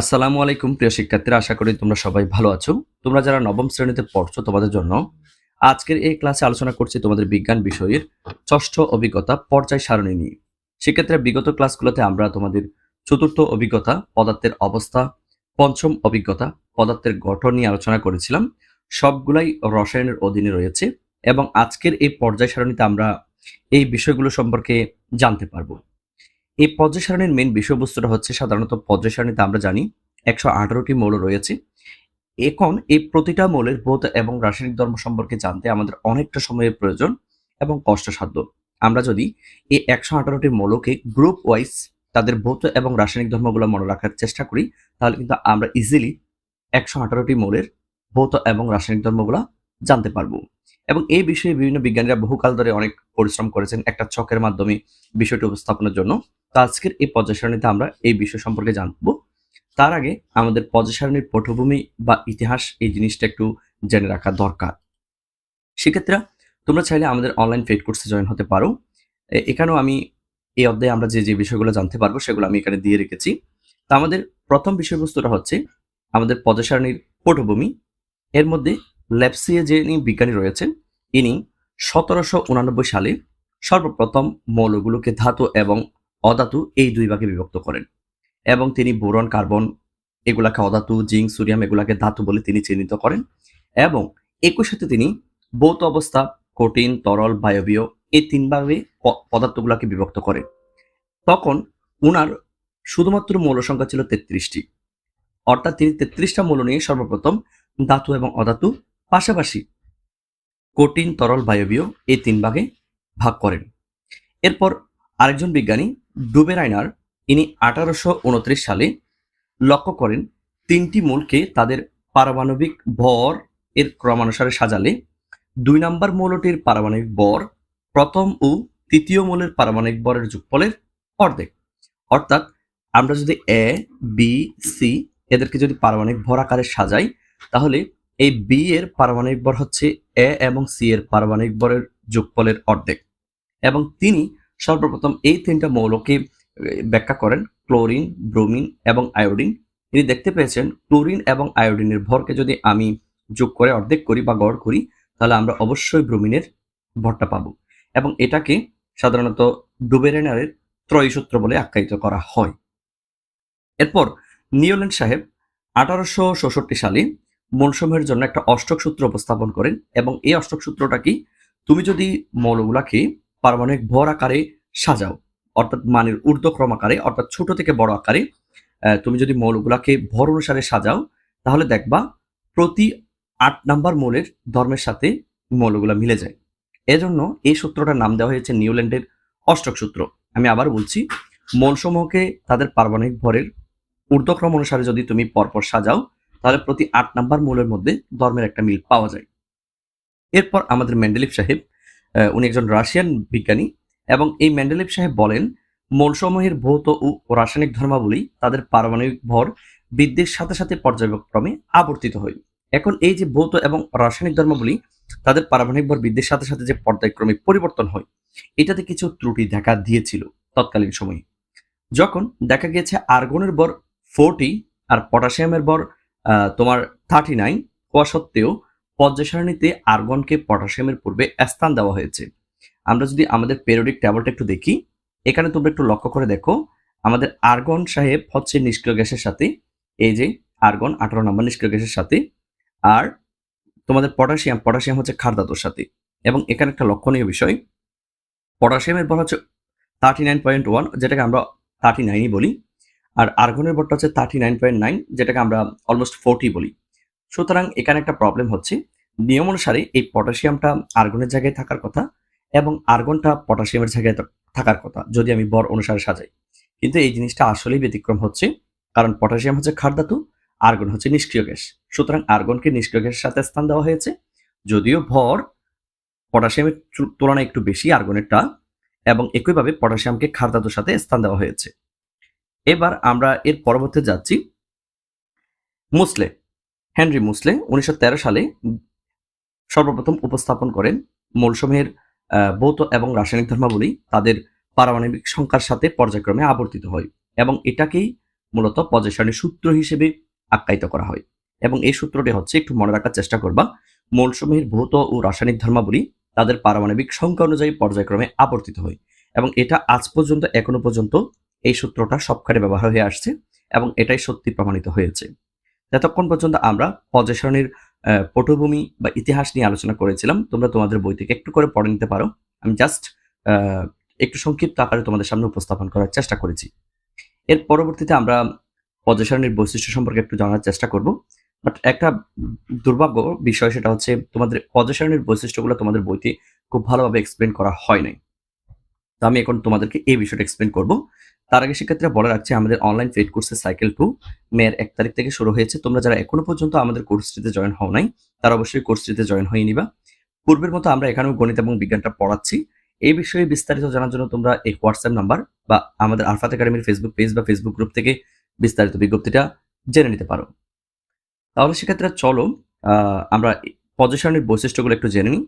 আসসালামু আলাইকুম, প্রিয় শিক্ষার্থীরা। আশা করি তোমরা সবাই ভালো আছো। তোমরা যারা নবম শ্রেণীতে পড়ছো তোমাদের জন্য আজকের এই ক্লাসে আলোচনা করছি তোমাদের বিজ্ঞান বিষয়ের ষষ্ঠ অভিজ্ঞতা, পর্যায় সারণী নিয়ে। সেক্ষেত্রে বিগত ক্লাসগুলোতে আমরা তোমাদের চতুর্থ অভিজ্ঞতা, পদার্থের অবস্থা, পঞ্চম অভিজ্ঞতা, পদার্থের গঠন নিয়ে আলোচনা করেছিলাম। সবগুলাই রসায়নের অধীনে রয়েছে এবং আজকের এই পর্যায় সারণীতে আমরা এই বিষয়গুলো সম্পর্কে জানতে পারব। এই পর্যায় সারণীর মেন বিষয়বস্তুটা হচ্ছে সাধারণত পর্যায় সারণীতে আমরা জানি একশো আঠারোটি মৌল রয়েছে। এখন এই প্রতিটা মৌলের ভৌত এবং রাসায়নিক ধর্ম সম্পর্কে জানতে আমাদের অনেকটা সময়ের প্রয়োজন এবং কষ্টসাধ্য। আমরা যদি এই একশো আঠারোটি মৌলকে গ্রুপ ওয়াইজ তাদের ভৌত এবং রাসায়নিক ধর্মগুলো মনে রাখার চেষ্টা করি, তাহলে কিন্তু আমরা ইজিলি একশো আঠারোটি মৌলের ভৌত এবং রাসায়নিক ধর্মগুলো জানতে পারব। এবং এই বিষয়ে বিভিন্ন বিজ্ঞানীরা বহুকাল ধরে অনেক পরিশ্রম করেছেন একটা চকের মাধ্যমে বিষয়টি উপস্থাপনের জন্য। তো আজকের এই পর্যায় সারণীতে আমরা এই বিষয় সম্পর্কে জানব। তার আগে আমাদের পর্যায় সারণীর পটভূমি বা ইতিহাস এই জিনিসটা একটু জেনে রাখা দরকার। সেক্ষেত্রে তোমরা চাইলে আমাদের অনলাইন পেড কোর্সে জয়েন হতে পারো। এখানেও আমি এই অধ্যায়ে আমরা যে যে বিষয়গুলো জানতে পারব সেগুলো আমি এখানে দিয়ে রেখেছি। তা আমাদের প্রথম বিষয়বস্তুটা হচ্ছে আমাদের পর্যায় সারণীর পটভূমি। এর মধ্যে ল্যাপসিয়ে যে ইনি বিজ্ঞানী রয়েছেন, ইনি সতেরোশো উনানব্বই সালে সর্বপ্রথম মৌলগুলোকে ধাতু এবং অধাতু এই দুই ভাগে বিভক্ত করেন এবং তিনি বোরন, কার্বন এগুলাকে অধাতু, জিঙ্ক, সোডিয়াম এগুলাকে ধাতু বলে তিনি চিহ্নিত করেন এবং একই সাথে তিনি ভৌত অবস্থা, কঠিন, তরল, বায়বীয় এই তিন ভাবে প- পদার্থগুলোকে বিভক্ত করেন। তখন উনার শুধুমাত্র মৌল সংখ্যা ছিল তেত্রিশটি। অর্থাৎ তিনি তেত্রিশটা মৌল নিয়ে সর্বপ্রথম ধাতু এবং অধাতু পাশাপাশি কঠিন, তরল বায়বীয় এই তিন ভাগে ভাগ করেন। এরপর আরেকজন বিজ্ঞানী ডুবেরাইনার ইনি আঠারোশো উনত্রিশ সালে লক্ষ্য করেন তিনটি মূলকে তাদের পারমাণবিক ভর এর ক্রমানুসারে সাজালে। দুই নম্বর মৌলটির পারমাণবিক ভর প্রথম ও তৃতীয় মৌলের পারমাণবিক ভরের যোগফলের অর্ধেক। অর্থাৎ আমরা যদি এ বি সি এদেরকে যদি পারমাণবিক ভর আকারে সাজাই, তাহলে এই বি এর পারমাণবিক ভর হচ্ছে এ এবং সি এর পারমাণবিক ভরের যোগফলের অর্ধেক। এবং তিনি সর্বপ্রথম এই তিনটা মৌলকে ব্যাখ্যা করেন, ক্লোরিন, ব্রোমিন এবং আয়োডিন। তিনি দেখতে পেয়েছেন, ক্লোরিন এবং আয়োডিনের ভরকে যদি আমি যোগ করে অর্ধেক করি বা গড় করি, তাহলে আমরা অবশ্যই ব্রোমিনের ভরটা পাবো। এবং এটাকে সাধারণত ডুবেরেনারের ত্রয়ী সূত্র বলে আখ্যায়িত করা হয়। এরপর নিওল্যান্ড সাহেব আঠারোশো সালে মৌলসমূহের জন্য একটা অষ্টক সূত্র উপস্থাপন করেন এবং এই অষ্টক সূত্রটা কি? তুমি যদি মৌলগুলাকে পারমাণবিক ভর আকারে সাজাও, অর্থাৎ মানের ঊর্ধ্বক্রম আকারে, অর্থাৎ ছোট থেকে বড় আকারে তুমি যদি মৌলগুলাকে ভর অনুসারে সাজাও, তাহলে দেখবা প্রতি আট নাম্বার মৌলের ধর্মের সাথে মৌলগুলা মিলে যায়। এজন্য এই সূত্রটার নাম দেওয়া হয়েছে নিউল্যান্ডের অষ্টক সূত্র। আমি আবার বলছি মৌলসমূহকে তাদের পারমাণবিক ভরের ঊর্ধ্বক্রম অনুসারে যদি তুমি পরপর সাজাও তাহলে প্রতি আট নাম্বার মৌলের মধ্যে ধর্মের একটা মিল পাওয়া যায়। এরপর আমাদের মেন্ডেলিভ সাহেব উনি একজন রাশিয়ান বিজ্ঞানী এবং এই মেন্ডেলিভ সাহেব বলেন, মৌলসমূহের ভৌত ও রাসায়নিক ধর্মাবলী তাদের পারমাণবিক ভর বৃদ্ধির সাথে সাথে পর্যায়ক্রমে আবর্তিত হয়। এখন এই যে ভৌত এবং রাসায়নিক ধর্মাবলী তাদের পারমাণবিক ভর বৃদ্ধির সাথে সাথে যে পর্যায়ক্রমে পরিবর্তন হয়, এটাতে কিছু ত্রুটি দেখা দিয়েছিল তৎকালীন সময়ে। যখন দেখা গিয়েছে আর্গনের বর ফোরটি আর পটাশিয়ামের বর তোমার থার্টি নাইন হওয়া সত্ত্বেও পর্যায় সারণীতে আর্গনকে পটাশিয়ামের পূর্বে স্থান দেওয়া হয়েছে। আমরা যদি আমাদের পেরোডিক ট্যাবলেট একটু দেখি, এখানে তোমরা একটু লক্ষ্য করে দেখো, আমাদের আর্গন সাহেব হচ্ছে নিষ্ক্রিয় গ্যাসের সাথে, এই যে আর্গন আঠারো নম্বর নিষ্ক্রিয় গ্যাসের সাথে, আর তোমাদের পটাশিয়াম পটাশিয়াম হচ্ছে ক্ষার সাথে। এবং এখানে একটা লক্ষণীয় বিষয় পটাশিয়ামের বর হচ্ছে থার্টি নাইন পয়েন্ট ওয়ান যেটাকে আমরা থার্টি নাইনই বলি আর আর্গনের বরটা হচ্ছে থার্টি নাইন পয়েন্ট নাইন যেটাকে আমরা অলমোস্ট ফোরটি বলি। সুতরাং এখানে একটা প্রবলেম হচ্ছে। নিয়ম অনুসারে এই পটাশিয়ামটা আর্গনের জায়গায় থাকার কথা এবং আর্গনটা পটাশিয়ামের জায়গায় থাকার কথা, যদি আমি বর অনুসারে সাজাই। কিন্তু এই জিনিসটা আসলেই ব্যতিক্রম হচ্ছে, কারণ পটাশিয়াম হচ্ছে ক্ষার ধাতু আর্গন হচ্ছে নিষ্ক্রিয় গ্যাস। সুতরাং আর্গনকে নিষ্ক্রিয় গ্যাসের সাথে স্থান দেওয়া হয়েছে। যদিও ভর পটাশিয়ামের তুলনায় একটু বেশি আর্গনেরটা এবং একইভাবে পটাশিয়ামকে ক্ষার ধাতুর সাথে স্থান দেওয়া হয়েছে। এবার আমরা এর পরবর্তী যাচ্ছি মুসলে, হেনরি মুসলে উনিশশো তেরো সালে সর্বপ্রথম উপস্থাপন করেন মৌলসমূহের ভৌত এবং রাসায়নিক ধর্মাবলী তাদের পারমাণবিক সংখ্যার সাথে পর্যায়ক্রমে আবর্তিত হয় এবং এটাকেই মূলত পর্যায় সূত্র হিসেবে আখ্যায়িত করা হয় এবং এই সূত্রটি হচ্ছে একটু মনে রাখার চেষ্টা করবা, মৌলসমূহের ভৌত ও রাসায়নিক ধর্মাবলী তাদের পারমাণবিক সংখ্যা অনুযায়ী পর্যায়ক্রমে আবর্তিত হয় এবং এটা আজ পর্যন্ত এখনও পর্যন্ত এই সূত্রটা সবখানে ব্যবহার হয়ে আসছে এবং এটাই সত্যি প্রমাণিত হয়েছে। যতক্ষণ পর্যন্ত আমরা আহ, পটভূমি বা ইতিহাস নিয়ে আলোচনা করেছিলাম তোমরা তোমাদের বই থেকে একটু করে পড়ে নিতে পারো। আমি জাস্ট একটু সংক্ষিপ্ত আকারে তোমাদের সামনে উপস্থাপন করার চেষ্টা করেছি। এর পরবর্তীতে আমরা সারণীর বৈশিষ্ট্য সম্পর্কে একটু জানার চেষ্টা করব। বাট একটা দুর্ভাগ্য বিষয় সেটা হচ্ছে তোমাদের সারণীর বৈশিষ্ট্যগুলো তোমাদের বইতে খুব ভালোভাবে এক্সপ্লেন করা হয় নাই। তো আমি এখন তোমাদেরকে এই বিষয়টা এক্সপ্লেন করব। তার আগে সেক্ষেত্রে বলে রাখছি, আমাদের অনলাইন পেড কোর্সের সাইকেল টু মেয়ের এক তারিখ থেকে শুরু হয়েছে। তোমরা যারা এখনও পর্যন্ত আমাদের কোর্সটিতে জয়েন হও নাই, তারা অবশ্যই কোর্সটিতে জয়েন হয়ে নিবা। পূর্বের মতো আমরা এখানেও গণিত এবং বিজ্ঞানটা পড়াচ্ছি। এই বিষয়ে বিস্তারিত জানার জন্য তোমরা এই হোয়াটসঅ্যাপ নাম্বার বা আমাদের আরফাত একাডেমির ফেসবুক পেজ বা ফেসবুক গ্রুপ থেকে বিস্তারিত বিজ্ঞপ্তিটা জেনে নিতে পারো। তাহলে সেক্ষেত্রে চলো আমরা পজিশনের বৈশিষ্ট্যগুলো একটু জেনে নিই।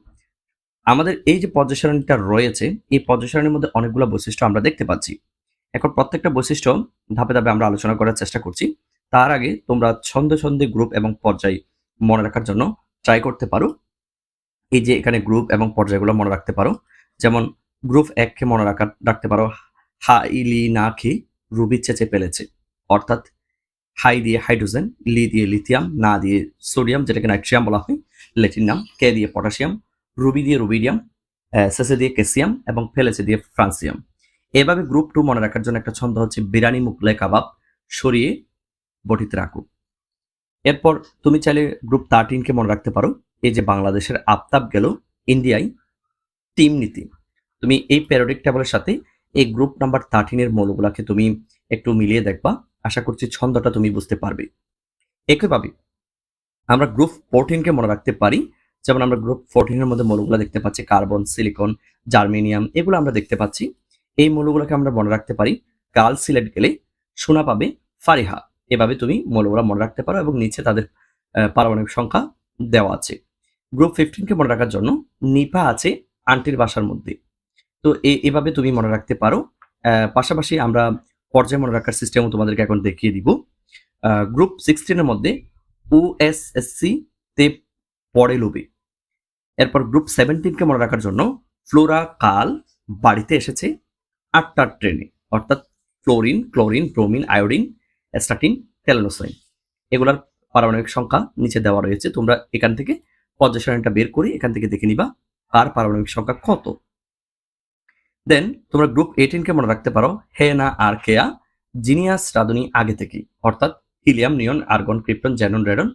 আমাদের এই যে পজিশনটা রয়েছে, এই পজিশনের মধ্যে অনেকগুলো বৈশিষ্ট্য আমরা দেখতে পাচ্ছি। এখন প্রত্যেকটা বৈশিষ্ট্য ধাপে ধাপে আমরা আলোচনা করার চেষ্টা করছি। তার আগে তোমরা ছন্দে ছন্দে গ্রুপ এবং পর্যায় মনে রাখার জন্য ট্রাই করতে পারো। এই যে এখানে গ্রুপ এবং পর্যায়গুলো মনে রাখতে পারো। যেমন গ্রুপ এককে মনে রাখা, রাখতে পারো হাইলি না খেয়ে রুবি চেঁচে ফেলেছে। অর্থাৎ, হাই দিয়ে হাইড্রোজেন, লি দিয়ে লিথিয়াম, না দিয়ে সোডিয়াম, যেটাকে নাইট্রিয়াম বলা হয় লেটিনাম কে দিয়ে পটাশিয়াম রুবি দিয়ে রুবিডিয়াম সেসে দিয়ে ক্যাসিয়াম এবং ফেলেছে দিয়ে ফ্রান্সিয়াম। এভাবে গ্রুপ টু মনে রাখার জন্য একটা ছন্দ হচ্ছে বিরানি মুকলে কাবাব সরিয়ে বটিতে রাখো। এরপর তুমি চাইলে গ্রুপ থার্টিনকে মনে রাখতে পারো। এই যে বাংলাদেশের আফতাব গেল ইন্ডিয়ায় টিম নীতি। তুমি এই প্যারোডিক টেবলের সাথে এই গ্রুপ নাম্বার থার্টিনের মৌলগুলাকে তুমি একটু মিলিয়ে দেখবা। আশা করছি ছন্দটা তুমি বুঝতে পারবে। একইভাবে আমরা গ্রুপ ফোরটিনকে মনে রাখতে পারি। যেমন আমরা গ্রুপ ফোরটিনের মধ্যে মৌলগুলো দেখতে পাচ্ছি কার্বন সিলিকন জার্মেনিয়াম এগুলো আমরা দেখতে পাচ্ছি। এই মৌলগুলোকে আমরা মনে রাখতে পারি কাল সিলেট গেলে সোনা পাবে ফারিহা। এভাবে তুমি মৌলগুলো মনে রাখতে পারো এবং নিচে তাদের পারমাণবিক সংখ্যা দেওয়া আছে। গ্রুপ ফিফটিনকে মনে রাখার জন্য নিপা আছে আন্টির বাসার মধ্যে। তো এভাবে তুমি মনে রাখতে পারো। পাশাপাশি আমরা পর্যায়ে মনে রাখার সিস্টেমও তোমাদেরকে এখন দেখিয়ে দিব। গ্রুপ সিক্সটিনের মধ্যে ওএসএসসি তে পড়ে লোবে। এরপর গ্রুপ সেভেন্টিনকে মনে রাখার জন্য ফ্লোরা কাল বাড়িতে এসেছে আটটার ট্রেনে, অর্থাৎ fluorine, chlorine, bromine, iodine, astatine টেলানোসাইন এগুলার পারমাণবিক সংখ্যা নিচে দেওয়া রয়েছে। তোমরা এখান থেকে পর্যায় সারণীটা বের করে এখান থেকে দেখে নিবা কার পারমাণবিক সংখ্যা কত। দেন তোমরা গ্রুপ এইটিনকে মনে রাখতে পারো হে না আর কেয়া জিনিয়াস রাধুনি আগে থেকেই, অর্থাৎ helium neon, argon, krypton xenon radon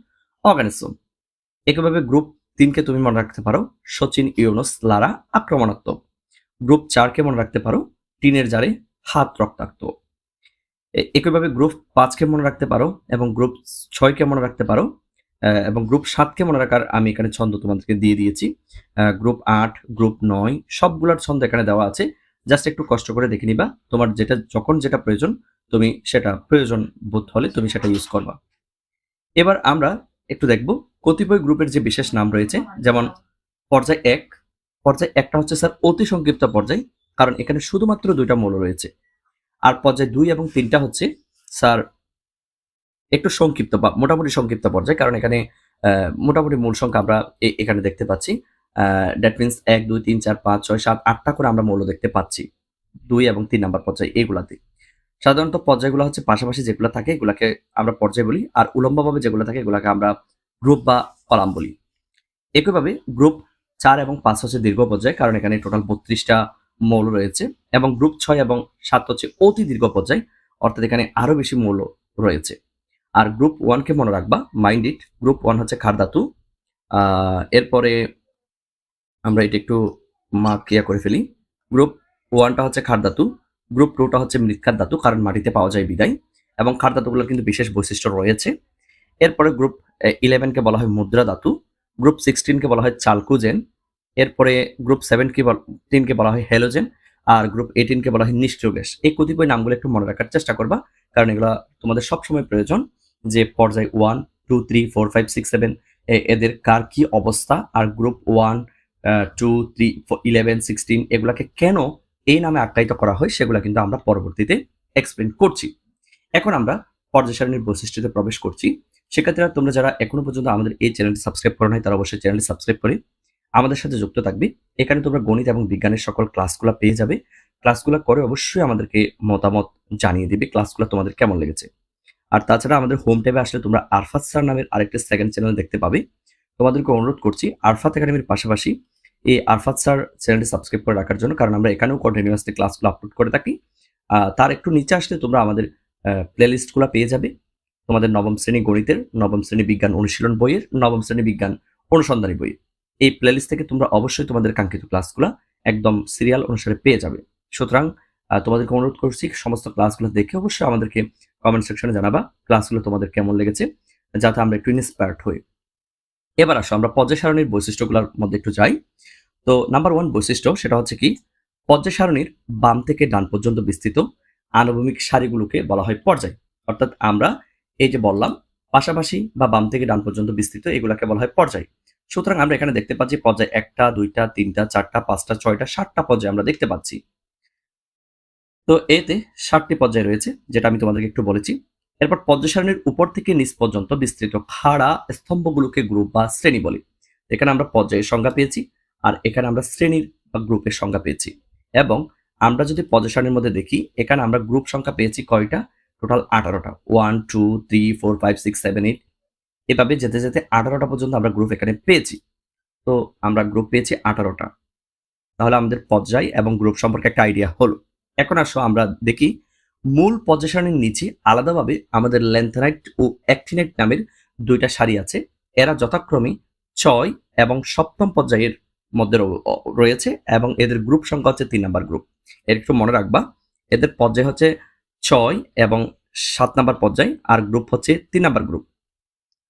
organism একইভাবে গ্রুপ তিনকে তুমি মনে রাখতে পারো, সচিন, ইউনুস, লারা আক্রমণাত্মক। গ্রুপ চারকে মনে রাখতে পারো, টিনের জারে হাত রক্তাক্ত। একইভাবে গ্রুপ পাঁচকে মনে রাখতে পারো এবং গ্রুপ ছয়কে মনে রাখতে পারো এবং গ্রুপ সাতকে মনে রাখার আমি এখানে ছন্দ তোমাদেরকে দিয়ে দিয়েছি। গ্রুপ আট গ্রুপ নয়, সবগুলোর ছন্দ এখানে দেওয়া আছে। জাস্ট একটু কষ্ট করে দেখে নিবা, তোমার যেটা, যখন যেটা প্রয়োজন, তুমি সেটা প্রয়োজন বোধ হলে তুমি সেটা ইউজ করবা। এবার আমরা একটু দেখব কতিপয় গ্রুপের যে বিশেষ নাম রয়েছে, যেমন পর্যায় এক, পর্যায় একটা হচ্ছে স্যার অতি সংক্ষিপ্ত পর্যায়, কারণ এখানে শুধুমাত্র দুইটা মৌল রয়েছে। আর পর্যায় দুই এবং তিনটা হচ্ছে স্যার একটু সংক্ষিপ্ত বা মোটামুটি সংক্ষিপ্ত পর্যায়, কারণ এখানে মোটামুটি মূল সংখ্যা আমরা এখানে দেখতে পাচ্ছি। দ্যাট মিনস এক, দুই, তিন, চার, পাঁচ, ছয়, সাত, আটটা করে আমরা মৌল দেখতে পাচ্ছি। দুই এবং তিন নাম্বার পর্যায় এইগুলাতে সাধারণত পর্যায়গুলো হচ্ছে পাশাপাশি যেগুলো থাকে, এগুলাকে আমরা পর্যায় বলি, আর উলম্বভাবে যেগুলো থাকে, এগুলাকে আমরা গ্রুপ বা কলাম বলি। একইভাবে গ্রুপ চার এবং পাঁচ হচ্ছে দীর্ঘ পর্যায় কারণ এখানে টোটাল বত্রিশটা মৌল রয়েছে এবং গ্রুপ ছয় এবং সাত হচ্ছে অতি দীর্ঘ পর্যায় অর্থাৎ এখানে আরও বেশি মৌল রয়েছে। আর গ্রুপ ওয়ানকে মনে রাখবা মাইন্ড ইট গ্রুপ ওয়ান হচ্ছে খার ধাতু আহ, এরপরে আমরা এটা একটু মা ক্রিয়া করে ফেলি। গ্রুপ ওয়ানটা হচ্ছে খার ধাতু গ্রুপ টুটা হচ্ছে মৃৎখার ধাতু কারণ মাটিতে পাওয়া যায় বিদায় এবং খার ধাতুগুলোর কিন্তু বিশেষ বৈশিষ্ট্য রয়েছে। এরপরে গ্রুপ ইলেভেনকে বলা হয় মুদ্রা ধাতু গ্রুপ সিক্সটিনকে বলা হয় চালকুজেন, এরপরে গ্রুপ সেভেনকে টিনকে বলা হয় হ্যালোজেন আর গ্রুপ এইটিনকে বলা হয় নিষ্ক্রিয় গ্যাস এই কতিপয় নামগুলো একটু মনে রাখার চেষ্টা করবা, কারণ এগুলো তোমাদের সবসময় প্রয়োজন যে পর্যায় one two three four five six seven এদের কার কি অবস্থা, আর group one two three eleven sixteen এগুলাকে কেন এই নামে আখ্যায়িত করা হয় সেগুলো কিন্তু আমরা পরবর্তীতে এক্সপ্লেন করছি। এখন আমরা পর্যায় সারণীর বৈশিষ্ট্যতে প্রবেশ করছি। সেক্ষেত্রে তোমরা যারা এখনও পর্যন্ত আমাদের এই চ্যানেলটি সাবস্ক্রাইব করো নাই, তারা অবশ্যই চ্যানেলটি সাবস্ক্রাইব করে আমাদের সাথে যুক্ত থাকবে। এখানে তোমরা গণিত এবং বিজ্ঞানের সকল ক্লাসগুলো পেয়ে যাবে। ক্লাসগুলো করে অবশ্যই আমাদেরকে মতামত জানিয়ে দিবে, ক্লাসগুলো তোমাদের কেমন লেগেছে। আর তাছাড়া আমাদের হোম ট্যাবে আসলে তোমরা আরফাত স্যার নামের আরেকটি সেকেন্ড চ্যানেল দেখতে পাবে। তোমাদেরকে অনুরোধ করছি আরফাত একাডেমির পাশাপাশি এই আরফাত স্যার চ্যানেলটি সাবস্ক্রাইব করে রাখার জন্য, কারণ আমরা এখানেও কন্টিনিউয়াসলি ক্লাসগুলো আপলোড করে থাকি। তার একটু নিচে আসলে তোমরা আমাদের প্লেলিস্টগুলো পেয়ে যাবে। তোমাদের নবম শ্রেণি গণিতের, নবম শ্রেণি বিজ্ঞান অনুশীলন বইয়ের, নবম শ্রেণি বিজ্ঞান অনুসন্ধানী বই এই প্লেলিস্ট থেকে তোমরা অবশ্যই তোমাদের কাঙ্ক্ষিত ক্লাসগুলো একদম সিরিয়াল অনুসারে পেয়ে যাবে। সুতরাং তোমাদেরকে অনুরোধ করছি সমস্ত ক্লাসগুলো দেখে অবশ্যই আমাদেরকে কমেন্ট সেকশনে জানাবা ক্লাসগুলো তোমাদের কেমন লেগেছে, যাতে আমরা একটু ইন্সপায়ার্ড হই। এবার আসো, আমরা পর্যায় সারণীর বৈশিষ্ট্যগুলোর মধ্যে একটু যাই। তো নাম্বার ওয়ান বৈশিষ্ট্য সেটা হচ্ছে কি পর্যায় সারণীর বাম থেকে ডান পর্যন্ত বিস্তৃত আনুভূমিক সারিগুলোকে বলা হয় পর্যায়। অর্থাৎ আমরা এই যে বললাম, পাশাপাশি বা বাম থেকে ডান পর্যন্ত বিস্তৃত এগুলাকে বলা হয় পর্যায়। সুতরাং আমরা এখানে দেখতে পাচ্ছি পর্যায় একটা, দুইটা, তিনটা, চারটা, পাঁচটা, ছয়টা, সাতটা পর্যায়ে আমরা দেখতে পাচ্ছি। তো এতে ষাটটি পর্যায় রয়েছে, যেটা আমি তোমাদেরকে একটু বলেছি। এরপর পর্যায় উপর থেকে নিচ পর্যন্ত বিস্তৃত খাড়া স্তম্ভগুলোকে গ্রুপ বা শ্রেণি বলি। এখানে আমরা পর্যায়ের সংজ্ঞা পেয়েছি, আর এখানে আমরা শ্রেণির বা গ্রুপের সংজ্ঞা পেয়েছি। এবং আমরা যদি পর্যায় সারণীর মধ্যে দেখি, এখানে আমরা গ্রুপ সংখ্যা পেয়েছি কয়টা? টোটাল আঠারোটা। One two three four five six seven eight এভাবে যেতে যেতে আঠারোটা পর্যন্ত আমরা গ্রুপ এখানে পেয়েছি। তো আমরা গ্রুপ পেয়েছি আঠারোটা। তাহলে আমাদের পর্যায় এবং গ্রুপ সম্পর্কে একটা আইডিয়া হলো। এখন আসো আমরা দেখি। মূল সারণীর নিচে আলাদাভাবে আমাদের লেন্থনাইট ও অ্যাক্টিনাইট নামের দুইটা সারি আছে। এরা যথাক্রমে ছয় এবং সপ্তম পর্যায়ের মধ্যে রয়েছে এবং এদের গ্রুপ সংখ্যা হচ্ছে তিন নাম্বার গ্রুপ এর একটু মনে রাখবা। এদের পর্যায় হচ্ছে ছয় এবং সাত নাম্বার পর্যায় আর গ্রুপ হচ্ছে তিন নাম্বার গ্রুপ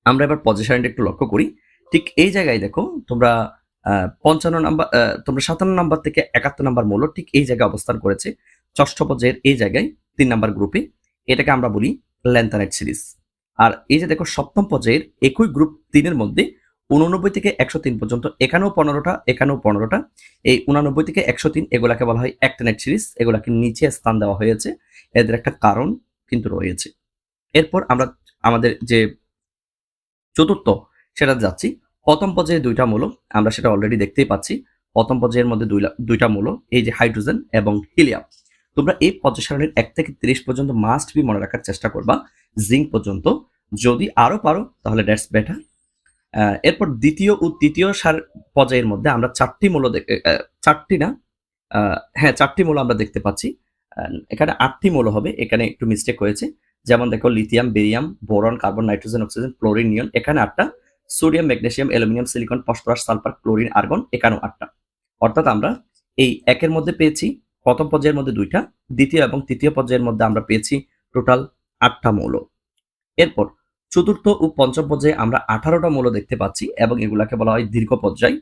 আমরা এবার সারণীটা একটু লক্ষ্য করি। ঠিক এই জায়গায় দেখো, তোমরা পঞ্চান্ন নাম্বার তোমরা সাতান্ন নাম্বার থেকে একাত্তর নাম্বার মূল্য ঠিক এই জায়গায় অবস্থান করেছে। ষষ্ঠ পর্যায়ের এই জায়গায় তিন নাম্বার গ্রুপে এটাকে আমরা বলি ল্যান্থানাইট সিরিজ আর এই যে দেখো, সপ্তম পর্যায়ের একই গ্রুপ তিনের মধ্যে উননব্বই থেকে একশো তিন পর্যন্ত। এখানেও পনেরোটা এখানেও পনেরোটা। এই উনানব্বই থেকে একশো তিন, এগুলাকে বলা হয় অ্যাক্টানাইট সিরিজ এগুলাকে নিচে স্থান দেওয়া হয়েছে। এদের একটা কারণ কিন্তু রয়েছে। এরপর আমরা আমাদের যে চতুর্থ, সেটা যাচ্ছি। প্রথম পর্যায়ে দুইটা মূল, আমরা সেটা অলরেডি দেখতেই পাচ্ছি। প্রথম পর্যায়ের মধ্যে দুইটা মূল, এই যে হাইড্রোজেন এবং হিলিয়াম তোমরা এই পর্যায় সারণীর এক থেকে তিরিশ পর্যন্ত মাস্ট বি মনে রাখার চেষ্টা করবা। জিঙ্ক পর্যন্ত। যদি আরও পারো, তাহলে দ্যাটস বেটার এরপর দ্বিতীয় ও তৃতীয় সার পর্যায়ের মধ্যে আমরা চারটি মূল চারটি না? হ্যাঁ চারটি মূল আমরা দেখতে পাচ্ছি। এখানে আটটি মূল হবে। এখানে একটু মিস্টেক হয়েছে। যেমন দেখো lithium barium boron carbon nitrogen oxygen chlorine neon এখানে আটটা। Sodium magnesium aluminium silicon phosphorus sulphur chlorine argon এখানেও আটটা। অর্থাৎ আমরা এই একের মধ্যে পেয়েছি। প্রথম পর্যায়ের মধ্যে দুইটা, দ্বিতীয় এবং তৃতীয় পর্যায়ের মধ্যে আমরা পেয়েছি টোটাল আটটা মৌল। এরপর চতুর্থ ও পঞ্চম পর্যায়ে আমরা আঠারোটা মৌল দেখতে পাচ্ছি এবং এগুলাকে বলা হয় দীর্ঘ পর্যায়।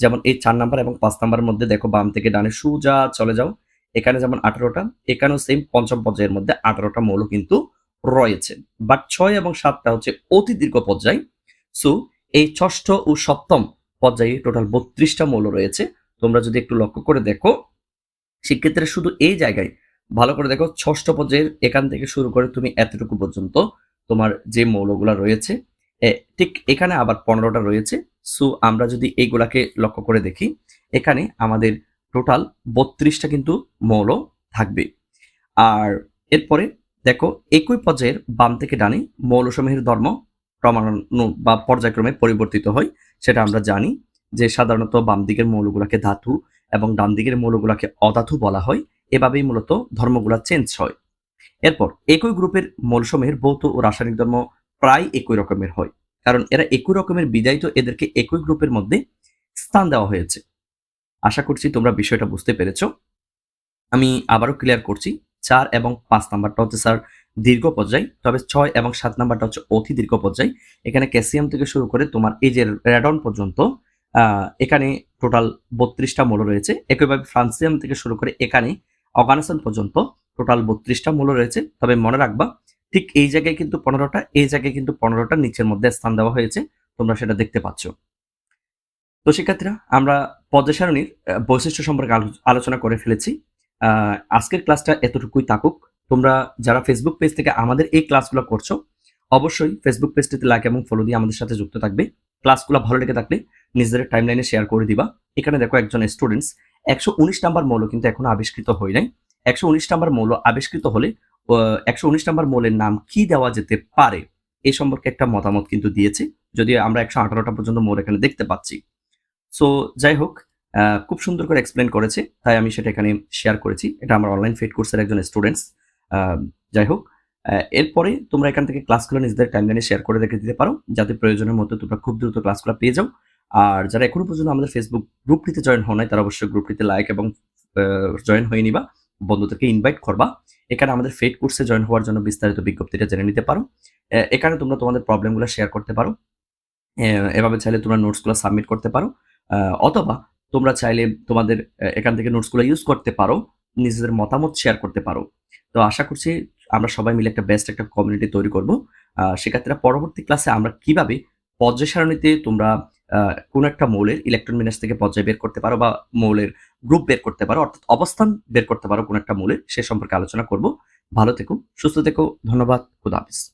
যেমন এই চার নাম্বার এবং পাঁচ নাম্বারের মধ্যে দেখো বাম থেকে ডানে সুজা চলে যাও, এখানে যেমন আঠারোটা, এখানেও সেম পঞ্চম পর্যায়ের মধ্যে আঠারোটা মৌল কিন্তু রয়েছে। বাট ছয় এবং সাতটা হচ্ছে অতি দীর্ঘ পর্যায়। সো এই ষষ্ঠ ও সপ্তম পর্যায়ে টোটাল বত্রিশটা মৌল রয়েছে। তোমরা যদি একটু লক্ষ্য করে দেখো, সেক্ষেত্রে শুধু এই জায়গায় ভালো করে দেখো, ষষ্ঠ পর্যায়ের এখান থেকে শুরু করে তুমি এতটুকু পর্যন্ত তোমার যে মৌলগুলা রয়েছে ঠিক এখানে আবার পনেরোটা রয়েছে। সো, আমরা যদি এইগুলাকে লক্ষ্য করে দেখি, এখানে আমাদের টোটাল বত্রিশটা কিন্তু মৌল থাকবে। আর এরপরে দেখো, একই পর্যায়ের বাম থেকে ডানে মৌলসমূহের ধর্ম ক্রমাণু বা পর্যায়ক্রমে পরিবর্তিত হয়, সেটা আমরা জানি যে সাধারণত বাম দিকের মৌলগুলাকে ধাতু এবং ডান দিকের মৌলগুলাকে অধাতু বলা হয়। এভাবেই মূলত ধর্মগুলা চেঞ্জ হয়। এরপর একই গ্রুপের মৌলসমূহের ভৌত ও রাসায়নিক ধর্ম প্রায় একই রকমের হয়, কারণ এরা একই রকমের বিদায়িত এদেরকে একই গ্রুপের মধ্যে স্থান দেওয়া হয়েছে। আশা করছি তোমরা বিষয়টা বুঝতে পেরেছ। আমি আবারও ক্লিয়ার করছি, চার এবং পাঁচ নাম্বারটা হচ্ছে স্যার দীর্ঘ পর্যায়, তবে ছয় এবং সাত নাম্বারটা হচ্ছে অতি দীর্ঘ পর্যায়। এখানে ক্যালসিয়াম থেকে শুরু করে তোমার এই যে রেডন পর্যন্ত এখানে টোটাল বত্রিশটা মৌল রয়েছে। একইভাবে ফ্রান্সিয়াম থেকে শুরু করে এখানে অর্গানাসন পর্যন্ত টোটাল বত্রিশটা মৌল রয়েছে। তবে মনে রাখবা, ঠিক এই জায়গায় কিন্তু পনেরোটা, এই জায়গায় কিন্তু পনেরোটা নিচের মধ্যে স্থান দেওয়া হয়েছে। তোমরা সেটা দেখতে পাচ্ছ। তো শিক্ষার্থীরা, আমরা পর্যায় সারণীর বৈশিষ্ট্য সম্পর্কে আলোচনা করে ফেলেছি। আজকের ক্লাসটা এতটুকুই থাকুক। তোমরা যারা ফেসবুক পেজ থেকে আমাদের এই ক্লাসগুলো করছ, অবশ্যই ফেসবুক পেজটিতে লাইক এবং ফলো দিয়ে আমাদের সাথে যুক্ত থাকবে। ক্লাসগুলো ভালো লেগে থাকলে নিজেদের টাইমলাইনে শেয়ার করে দিবা। এখানে দেখো একজন স্টুডেন্টস একশো উনিশ নাম্বার মৌল কিন্তু এখনও আবিষ্কৃত হয় নাই। একশো উনিশ নাম্বার মৌল আবিষ্কৃত হলে একশো উনিশ নাম্বার মৌলের নাম কি দেওয়া যেতে পারে? এ সম্পর্কে একটা মতামত কিন্তু দিয়েছে যদি আমরা একশো আঠারোটা পর্যন্ত মৌল এখানে দেখতে পাচ্ছি। সো, যাই হোক খুব সুন্দর করে এক্সপ্লেন করেছে, তাই আমি সেটা এখানে শেয়ার করেছি। এটা আমার অনলাইন ফেড কোর্সের একজন স্টুডেন্টস যাই হোক এরপরে তোমরা এখান থেকে ক্লাসগুলো নিজেদের টাইমলাইনে শেয়ার করে রেখে দিতে পারো, যাতে প্রয়োজনের মধ্যে তোমরা খুব দ্রুত ক্লাসগুলো পেয়ে যাও। আর যারা এখনও পর্যন্ত আমাদের ফেসবুক গ্রুপটিতে জয়েন হও নাই, তারা অবশ্যই গ্রুপটিতে লাইক এবং জয়েন হয়ে নিবা। বন্ধুদেরকে ইনভাইট করবা। এখানে আমাদের ফেড কোর্সে জয়েন হওয়ার জন্য বিস্তারিত বিজ্ঞপ্তিটা জেনে নিতে পারো। এখানে তোমরা তোমাদের প্রবলেমগুলো শেয়ার করতে পারো। এভাবে চাইলে তোমরা নোটসগুলো সাবমিট করতে পারো। অথবা তোমরা চাইলে তোমাদের এখান থেকে নোটসগুলো ইউজ করতে পারো। নিজেদের মতামত শেয়ার করতে পারো। তো আশা করছি আমরা সবাই মিলে একটা বেস্ট একটা কমিউনিটি তৈরি করব। সেক্ষেত্রে পরবর্তী ক্লাসে আমরা কীভাবে পর্যায় সারণীতে তোমরা কোন একটা মৌলের ইলেকট্রন বিন্যাস থেকে পর্যায় বের করতে পারো বা মৌলের গ্রুপ বের করতে পারো, অর্থাৎ অবস্থান বের করতে পারো কোন একটা মৌলের, সে সম্পর্কে আলোচনা করব। ভালো থেকো, সুস্থ থেকো, ধন্যবাদ, খুদা হাফিজ।